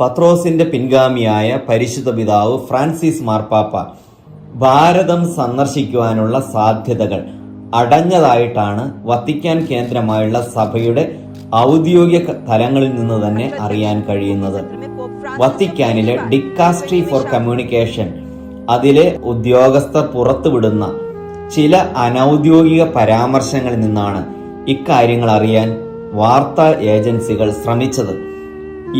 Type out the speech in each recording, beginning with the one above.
പത്രോസിന്റെ പിൻഗാമിയായ പരിശുദ്ധ പിതാവ് ഫ്രാൻസിസ് മാർപ്പാപ്പ ഭാരതം സന്ദർശിക്കുവാനുള്ള സാധ്യതകൾ അടഞ്ഞതായിട്ടാണ് വത്തിക്കാൻ കേന്ദ്രമായുള്ള സഭയുടെ ഔദ്യോഗിക തലങ്ങളിൽ നിന്ന് തന്നെ അറിയാൻ കഴിയുന്നത്. വത്തിക്കാനിലെ ഡിക്കാസ്ട്രി ഫോർ കമ്മ്യൂണിക്കേഷൻ അതിലെ ഉദ്യോഗസ്ഥർ പുറത്തുവിടുന്ന ചില അനൗദ്യോഗിക പരാമർശങ്ങളിൽ നിന്നാണ് ഇക്കാര്യങ്ങൾ അറിയാൻ വാർത്താ ഏജൻസികൾ ശ്രമിച്ചത്.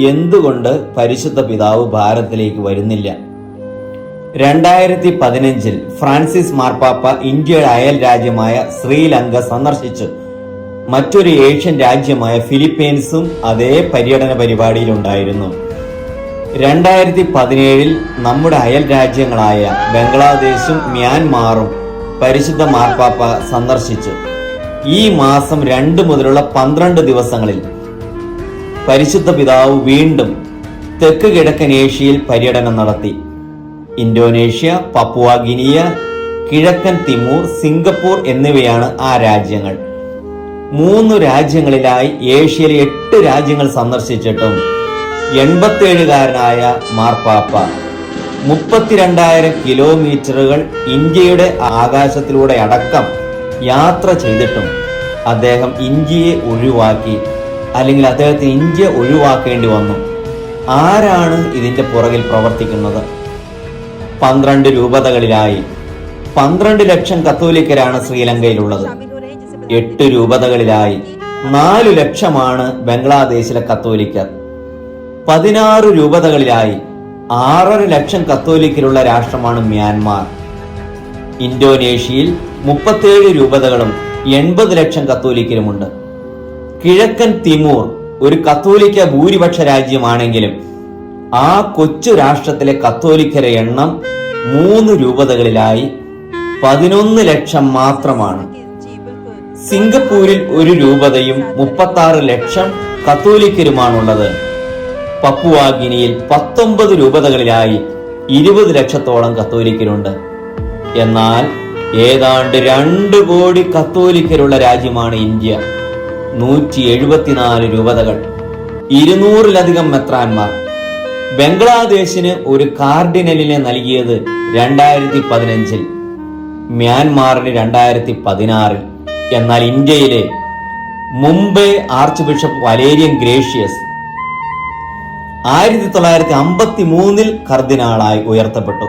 എന്തുകൊണ്ട് പരിശുദ്ധ പിതാവ് ഭാരതത്തിലേക്ക് വരുന്നില്ല? രണ്ടായിരത്തി പതിനഞ്ചിൽ ഫ്രാൻസിസ് മാർപ്പാപ്പ ഇന്ത്യയുടെ അയൽ രാജ്യമായ ശ്രീലങ്ക സന്ദർശിച്ചു. മറ്റൊരു ഏഷ്യൻ രാജ്യമായ ഫിലിപ്പീൻസും അതേ പര്യടന പരിപാടിയിലുണ്ടായിരുന്നു. രണ്ടായിരത്തി പതിനേഴിൽ നമ്മുടെ അയൽ രാജ്യങ്ങളായ ബംഗ്ലാദേശും മ്യാൻമാറും പരിശുദ്ധ മാർപ്പാപ്പ സന്ദർശിച്ചു. ഈ മാസം രണ്ട് മുതലുള്ള പന്ത്രണ്ട് ദിവസങ്ങളിൽ പരിശുദ്ധ പിതാവ് വീണ്ടും തെക്ക് കിഴക്കൻ ഏഷ്യയിൽ പര്യടനം നടത്തി. ഇന്തോനേഷ്യ പപ്പുവ ഗിനിയ കിഴക്കൻ തിമൂർ സിംഗപ്പൂർ എന്നിവയാണ് ആ രാജ്യങ്ങൾ. മൂന്ന് രാജ്യങ്ങളിലായി ഏഷ്യയിലെ എട്ട് രാജ്യങ്ങൾ സന്ദർശിച്ചിട്ടും എൺപത്തേഴുകാരനായ മാർപ്പാപ്പ മുപ്പത്തിരണ്ടായിരം കിലോമീറ്ററുകൾ ഇന്ത്യയുടെ ആകാശത്തിലൂടെ അടക്കം യാത്ര ചെയ്തിട്ടും അദ്ദേഹം ഇന്ത്യയെ ഒഴിവാക്കി. അല്ലെങ്കിൽ അദ്ദേഹത്തിന് ഇന്ത്യ ഒഴിവാക്കേണ്ടി വന്നു. ആരാണ് ഇതിന്റെ പുറകിൽ പ്രവർത്തിക്കുന്നത്? പന്ത്രണ്ട് രൂപതകളിലായി. പന്ത്രണ്ട് ലക്ഷം കത്തോലിക്കരാണ് ശ്രീലങ്കയിലുള്ളത്. എട്ട് രൂപതകളിലായി. നാലു ലക്ഷമാണ് ബംഗ്ലാദേശിലെ കത്തോലിക്കർ. പതിനാറ് രൂപതകളിലായി. ആറര ലക്ഷം കത്തോലിക്കരുള്ള രാഷ്ട്രമാണ് മ്യാൻമാർ. ഇന്തോനേഷ്യയിൽ മുപ്പത്തേഴ് രൂപതകളും എൺപത് ലക്ഷം കത്തോലിക്കരുമുണ്ട്. കിഴക്കൻ തിമൂർ ഒരു കത്തോലിക്ക ഭൂരിപക്ഷ രാജ്യമാണെങ്കിലും ആ കൊച്ചു രാഷ്ട്രത്തിലെ കത്തോലിക്കരെ എണ്ണം മൂന്ന് രൂപതകളിലായി പതിനൊന്ന് ലക്ഷം മാത്രമാണ്. സിംഗപ്പൂരിൽ ഒരു രൂപതയും മുപ്പത്തി ആറ് ലക്ഷം കത്തോലിക്കരുമാണുള്ളത്. പപ്പുവാഗിനിയിൽ പത്തൊമ്പത് രൂപതകളിലായി ഇരുപത് ലക്ഷത്തോളം കത്തോലിക്കരുണ്ട്. എന്നാൽ ഏതാണ്ട് രണ്ട് കോടി കത്തോലിക്കരുള്ള രാജ്യമാണ് ഇന്ത്യ. നൂറ്റി എഴുപത്തിനാല് രൂപതകൾ. ഇരുന്നൂറിലധികം മെത്രാന്മാർ. ബംഗ്ലാദേശിന് ഒരു കാർഡിനലിനെ നൽകിയത് രണ്ടായിരത്തി പതിനഞ്ചിൽ മ്യാൻമാറിന് രണ്ടായിരത്തി പതിനാറിൽ എന്നാൽ ഇന്ത്യയിലെ Mumbai archbishop Valerian gracious ആയിരത്തി തൊള്ളായിരത്തി അമ്പത്തി മൂന്നിൽ കർദിനാളായി ഉയർത്തപ്പെട്ടു.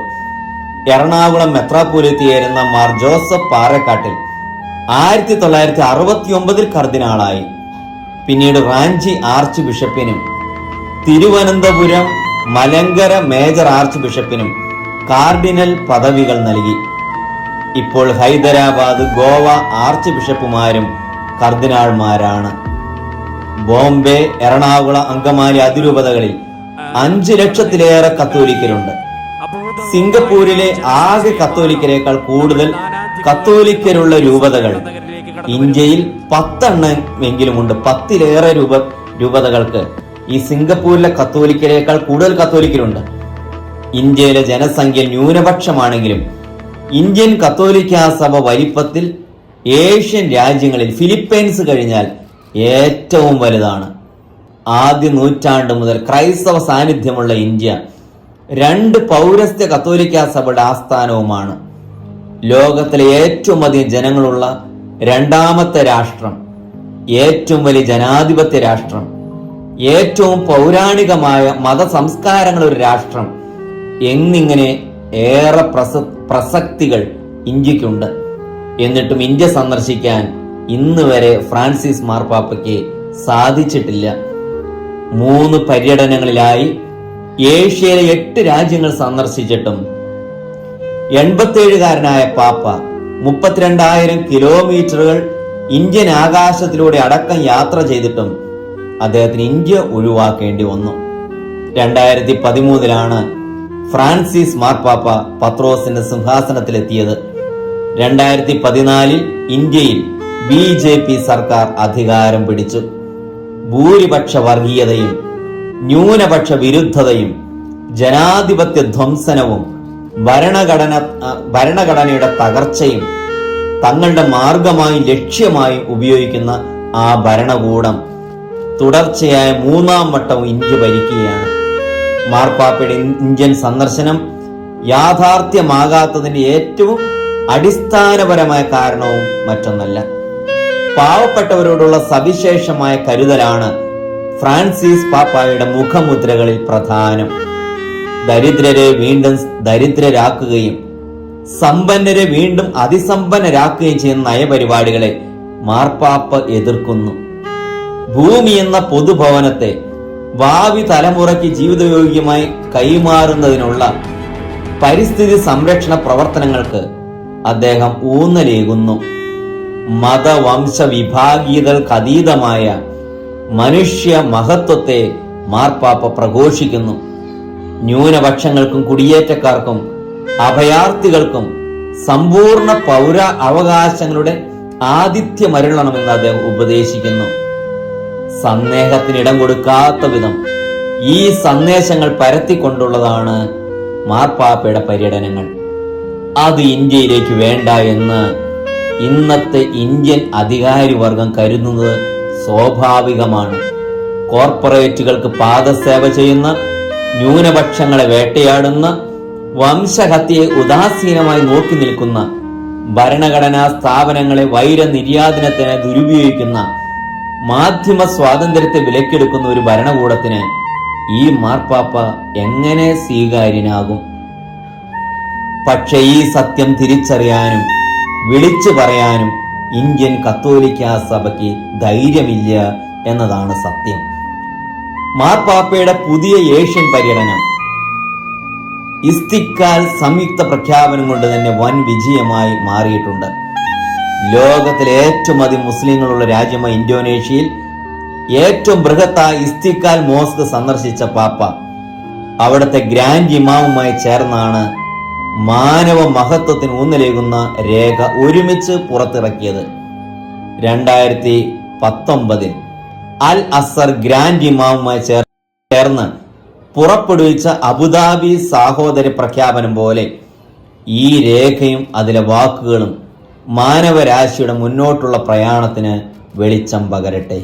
എറണാകുളം മെത്രാപൂലെത്തിയായിരുന്ന മാർ ജോസഫ് പാറക്കാട്ടിൽ ആയിരത്തി തൊള്ളായിരത്തി അറുപത്തി ഒമ്പതിൽ കർദിനാളായി. പിന്നീട് റാഞ്ചി ആർച്ച് ബിഷപ്പിനും തിരുവനന്തപുരം മലങ്കര മേജർ ആർച്ച് ബിഷപ്പിനും കാർഡിനൽ പദവികൾ നൽകി. ഇപ്പോൾ ഹൈദരാബാദ് ഗോവ ആർച്ച് ബിഷപ്പുമാരും കർദിനാൾമാരാണ്. ബോംബെ എറണാകുളം അങ്കമാലി അതിരൂപതകളിൽ അഞ്ചു ലക്ഷത്തിലേറെ കത്തോലിക്കരുണ്ട്. സിംഗപ്പൂരിലെ ആകെ കത്തോലിക്കരേക്കാൾ കൂടുതൽ കത്തോലിക്കരുള്ള രൂപതകൾ. ഇന്ത്യയിൽ പത്തെണ്ണം എങ്കിലുമുണ്ട്. പത്തിലേറെ രൂപ രൂപതകൾക്ക്. ഈ സിംഗപ്പൂരിലെ കത്തോലിക്കരേക്കാൾ കൂടുതൽ കത്തോലിക്കരുണ്ട്. ഇന്ത്യയിലെ ജനസംഖ്യ ന്യൂനപക്ഷമാണെങ്കിലും ഇന്ത്യൻ കത്തോലിക്ക സഭ വലിപ്പത്തിൽ ഏഷ്യൻ രാജ്യങ്ങളിൽ ഫിലിപ്പൈൻസ് കഴിഞ്ഞാൽ ഏറ്റവും വലുതാണ്. ആദ്യ നൂറ്റാണ്ട് മുതൽ ക്രൈസ്തവ സാന്നിധ്യമുള്ള ഇന്ത്യ രണ്ട് പൗരസ്ത്യ കത്തോലിക്ക സഭയുടെ ആസ്ഥാനവുമാണ്. ലോകത്തിലെ ഏറ്റവും അധികം ജനങ്ങളുള്ള രണ്ടാമത്തെ രാഷ്ട്രം ഏറ്റവും വലിയ ജനാധിപത്യ രാഷ്ട്രം ഏറ്റവും പൗരാണികമായ മതസംസ്കാരങ്ങൾ ഒരു രാഷ്ട്രം എന്നിങ്ങനെ ഏറെ പ്രസ പ്രസക്തികൾ ഇന്ത്യക്കുണ്ട്. എന്നിട്ടും ഇന്ത്യ സന്ദർശിക്കാൻ ഇന്ന് വരെ ഫ്രാൻസിസ് മാർപ്പാപ്പയ്ക്ക് സാധിച്ചിട്ടില്ല. മൂന്ന് പര്യടനങ്ങളിലായി ഏഷ്യയിലെ എട്ട് രാജ്യങ്ങൾ സന്ദർശിച്ചിട്ടും എൺപത്തേഴുകാരനായ പാപ്പ മുപ്പത്തിരണ്ടായിരം കിലോമീറ്ററുകൾ ഇന്ത്യൻ ആകാശത്തിലൂടെ അടക്കം യാത്ര ചെയ്തിട്ടും അദ്ദേഹത്തിന് ഇന്ത്യ ഒഴിവാക്കേണ്ടി വന്നു. രണ്ടായിരത്തി പതിമൂന്നിലാണ് ഫ്രാൻസിസ് മാർപ്പാപ്പ പത്രോസിന്റെ സിംഹാസനത്തിലെത്തിയത്. രണ്ടായിരത്തി പതിനാലിൽ ഇന്ത്യയിൽ ബി ജെ പി സർക്കാർ അധികാരം പിടിച്ചു. ഭൂരിപക്ഷ വർഗീയതയും ന്യൂനപക്ഷ വിരുദ്ധതയും ജനാധിപത്യ ധ്വംസനവും ഭരണഘടന ഭരണഘടനയുടെ തകർച്ചയും തങ്ങളുടെ മാർഗമായും ലക്ഷ്യമായും ഉപയോഗിക്കുന്ന ആ ഭരണകൂടം തുടർച്ചയായ മൂന്നാം വട്ടം ഇന്ത്യ ഭരിക്കുകയാണ്. മാർപ്പാപ്പയുടെ ഇന്ത്യൻ സന്ദർശനം യാഥാർത്ഥ്യമാകാത്തതിന്റെ ഏറ്റവും അടിസ്ഥാനപരമായ കാരണവും മറ്റൊന്നല്ല. പാവപ്പെട്ടവരോടുള്ള സവിശേഷമായ കരുതലാണ് ഫ്രാൻസിസ് പാപ്പായുടെ മുഖമുദ്രകളിൽ പ്രധാനം. ദരിദ്രരെ വീണ്ടും ദരിദ്രരാക്കുകയും സമ്പന്നരെ വീണ്ടും അതിസമ്പന്നരാക്കുകയും ചെയ്യുന്ന നയപരിപാടികളെ മാർപ്പാപ്പ എതിർക്കുന്നു. ഭൂമി എന്ന പൊതുഭവനത്തെ ഭാവി തലമുറയ്ക്ക് ജീവിതയോഗ്യമായി കൈമാറുന്നതിനുള്ള പരിസ്ഥിതി സംരക്ഷണ പ്രവർത്തനങ്ങൾക്ക് അദ്ദേഹം ഊന്നലേകുന്നു. മതവംശ വിഭാഗീയതകൾക്ക് അതീതമായ മനുഷ്യ മഹത്വത്തെ മാർപ്പാപ്പ പ്രഘോഷിക്കുന്നു. ന്യൂനപക്ഷങ്ങൾക്കും കുടിയേറ്റക്കാർക്കും അഭയാർത്ഥികൾക്കും സമ്പൂർണ പൗര അവകാശങ്ങളുടെ ആതിഥ്യമരുളണമെന്ന് അദ്ദേഹം ഉപദേശിക്കുന്നു. സന്ദേഹത്തിന് ഇടം കൊടുക്കാത്ത വിധം ഈ സന്ദേശങ്ങൾ പരത്തിക്കൊണ്ടുള്ളതാണ് മാർപ്പാപ്പയുടെ പര്യടനങ്ങൾ. അത് ഇന്ത്യയിലേക്ക് വേണ്ട എന്ന് ഇന്നത്തെ ഇന്ത്യൻ അധികാരി വർഗം കരുതുന്നത് സ്വാഭാവികമാണ്. കോർപ്പറേറ്റുകൾക്ക് പാദസേവ ചെയ്യുന്ന ന്യൂനപക്ഷങ്ങളെ വേട്ടയാടുന്ന വംശഹത്യയെ ഉദാസീനമായി നോക്കി നിൽക്കുന്ന ഭരണഘടനാ സ്ഥാപനങ്ങളെ വൈരനിര്യാതനത്തിന് ദുരുപയോഗിക്കുന്ന മാധ്യമ സ്വാതന്ത്ര്യത്തെ വിലക്കെടുക്കുന്ന ഒരു ഭരണകൂടത്തിന് ഈ മാർപ്പാപ്പ എങ്ങനെ സ്വീകാര്യനാകും? പക്ഷേ ഈ സത്യം തിരിച്ചറിയാനും വിളിച്ചു പറയാനും ഇന്ത്യൻ കത്തോലിക്ക സഭയ്ക്ക് ധൈര്യമില്ല എന്നതാണ് സത്യം. മാർപ്പാപ്പയുടെ പുതിയ ഏഷ്യൻ പര്യടനം. ഇസ്തിക്കാൽ സംയുക്ത പ്രഖ്യാപനം കൊണ്ട് തന്നെ വൻ വിജയമായി മാറിയിട്ടുണ്ട്. ലോകത്തിലെ ഏറ്റവും അധികം മുസ്ലിങ്ങളുള്ള രാജ്യമായ ഇന്തോനേഷ്യയിൽ ഏറ്റവും ബൃഹത്തായ ഇസ്തിക്കാൽ മോസ്ക് സന്ദർശിച്ച പാപ്പ. അവിടുത്തെ ഗ്രാൻഡ് ഇമാവുമായി ചേർന്നാണ് മാനവ മഹത്വത്തിന് ഊന്നലേകുന്ന രേഖ ഒരുമിച്ച് പുറത്തിറക്കിയത്. രണ്ടായിരത്തി പത്തൊമ്പതിൽ. അൽ അസർ ഗ്രാൻഡ് ഇമാമുമായി ചേർ ചേർന്ന് പുറപ്പെടുവിച്ച അബുദാബി സഹോദര പ്രഖ്യാപനം പോലെ ഈ രേഖയും അതിലെ വാക്കുകളും മാനവരാശിയുടെ മുന്നോട്ടുള്ള പ്രയാണത്തിന് വെളിച്ചം പകരട്ടെ.